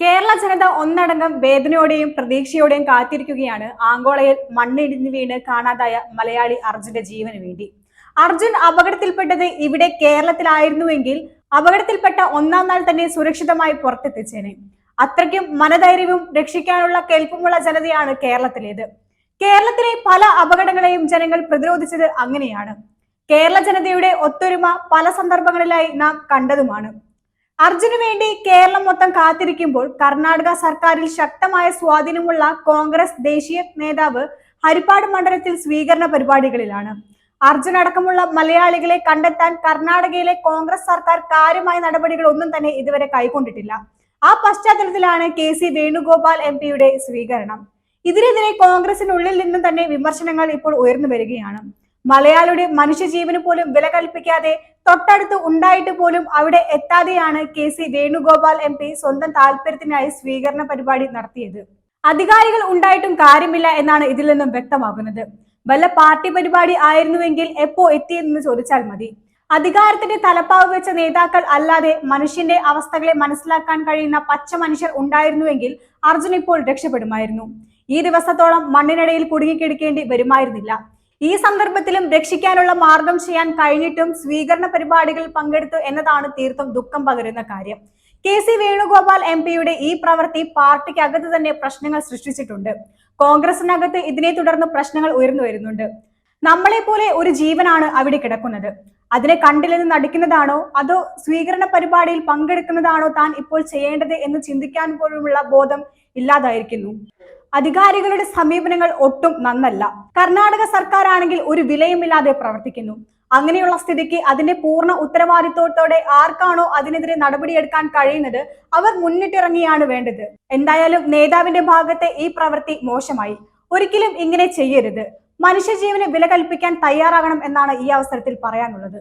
കേരള ജനത ഒന്നടങ്കം വേദനയോടെയും പ്രതീക്ഷയോടെയും കാത്തിരിക്കുകയാണ്. ആങ്കോളയിൽ മണ്ണിടിഞ്ഞു വീണ് കാണാതായ മലയാളി അർജുന്റെ ജീവന് വേണ്ടി. അർജുൻ അപകടത്തിൽപ്പെട്ടത് ഇവിടെ കേരളത്തിലായിരുന്നുവെങ്കിൽ അപകടത്തിൽപ്പെട്ട ഒന്നാം നാൾ തന്നെ സുരക്ഷിതമായി പുറത്തെത്തിച്ചേനെ. അത്രയ്ക്കും മനധൈര്യവും രക്ഷിക്കാനുള്ള കെൽപ്പുമുള്ള ജനതയാണ് കേരളത്തിലേത്. കേരളത്തിലെ പല അപകടങ്ങളെയും ജനങ്ങൾ പ്രതിരോധിച്ചത് അങ്ങനെയാണ്. കേരള ജനതയുടെ ഒത്തൊരുമ പല സന്ദർഭങ്ങളിലായി നാം കണ്ടതുമാണ്. അർജുന് വേണ്ടി കേരളം മൊത്തം കാത്തിരിക്കുമ്പോൾ കർണാടക സർക്കാരിൽ ശക്തമായ സ്വാധീനമുള്ള കോൺഗ്രസ് ദേശീയ നേതാവ് ഹരിപ്പാട് മണ്ഡലത്തിൽ സ്വീകരണ പരിപാടികളിലാണ്. അർജുൻ അടക്കമുള്ള മലയാളികളെ കണ്ടെത്താൻ കർണാടകയിലെ കോൺഗ്രസ് സർക്കാർ കാര്യമായ നടപടികൾ ഒന്നും തന്നെ ഇതുവരെ കൈക്കൊണ്ടിട്ടില്ല. ആ പശ്ചാത്തലത്തിലാണ് കെ സി വേണുഗോപാൽ എം പിയുടെ സ്വീകരണം. ഇതിനെതിരെ കോൺഗ്രസിനുള്ളിൽ നിന്നും തന്നെ വിമർശനങ്ങൾ ഇപ്പോൾ ഉയർന്നു വരികയാണ്. മലയാളിയുടെ മനുഷ്യജീവന് പോലും വില കൽപ്പിക്കാതെ തൊട്ടടുത്ത് ഉണ്ടായിട്ട് പോലും അവിടെ എത്താതെയാണ് K C Venugopal M P സ്വന്തം താല്പര്യത്തിനായി സ്വീകരണ പരിപാടി നടത്തിയത്. അധികാരികൾ ഉണ്ടായിട്ടും കാര്യമില്ല എന്നാണ് ഇതിൽ നിന്നും വ്യക്തമാകുന്നത്. വല്ല പാർട്ടി പരിപാടി ആയിരുന്നുവെങ്കിൽ എപ്പോ എത്തിയെന്ന് ചോദിച്ചാൽ മതി. അധികാരത്തിന്റെ തലപ്പാവ് വെച്ച നേതാക്കൾ അല്ലാതെ മനുഷ്യന്റെ അവസ്ഥകളെ മനസ്സിലാക്കാൻ കഴിയുന്ന പച്ച മനുഷ്യർ ഉണ്ടായിരുന്നുവെങ്കിൽ അർജുൻ ഇപ്പോൾ രക്ഷപ്പെടുമായിരുന്നു. ഈ ദിവസത്തോളം മണ്ണിനടിയിൽ കുടുങ്ങിക്കിടക്കേണ്ടി വരുമായിരുന്നില്ല. ഈ സന്ദർഭത്തിലും രക്ഷിക്കാനുള്ള മാർഗം ചെയ്യാൻ കഴിഞ്ഞിട്ടും സ്വീകരണ പരിപാടികളിൽ പങ്കെടുത്തു എന്നതാണ് തീർത്തും ദുഃഖം പകരുന്ന കാര്യം. കെ സി വേണുഗോപാൽ എം പിയുടെ ഈ പ്രവൃത്തി പാർട്ടിക്കകത്ത് തന്നെ പ്രശ്നങ്ങൾ സൃഷ്ടിച്ചിട്ടുണ്ട്. കോൺഗ്രസിനകത്ത് ഇതിനെ തുടർന്ന് പ്രശ്നങ്ങൾ ഉയർന്നു വരുന്നുണ്ട്. നമ്മളെ പോലെ ഒരു ജീവനാണ് അവിടെ കിടക്കുന്നത്. അതിനെ കണ്ടില്ലെന്ന് നടിക്കുന്നതാണോ? അതോ സ്വീകരണ പരിപാടിയിൽ പങ്കെടുക്കുന്നതാണോ താൻ ഇപ്പോൾ ചെയ്യേണ്ടത് എന്ന് ചിന്തിക്കാൻ പോലുമുള്ള ബോധം ഇല്ലാതായിരിക്കുന്നു. അധികാരികളുടെ സമീപനങ്ങൾ ഒട്ടും നന്നല്ല. കർണാടക സർക്കാർ ആണെങ്കിൽ ഒരു വിലയുമില്ലാതെ പ്രവർത്തിക്കുന്നു. അങ്ങനെയുള്ള സ്ഥിതിക്ക് അതിന്റെ പൂർണ ഉത്തരവാദിത്വത്തോടെ ആർക്കാണോ അതിനെതിരെ നടപടിയെടുക്കാൻ കഴിയുന്നത് അവർ മുന്നിട്ടിറങ്ങിയാണ് വേണ്ടത്. എന്തായാലും നേതാവിന്റെ ഭാഗത്തെ ഈ പ്രവൃത്തി മോശമായി. ഒരിക്കലും ഇങ്ങനെ ചെയ്യരുത്. മനുഷ്യജീവന് വില കൽപ്പിക്കാൻ തയ്യാറാകണം എന്നാണ് ഈ അവസരത്തിൽ പറയാനുള്ളത്.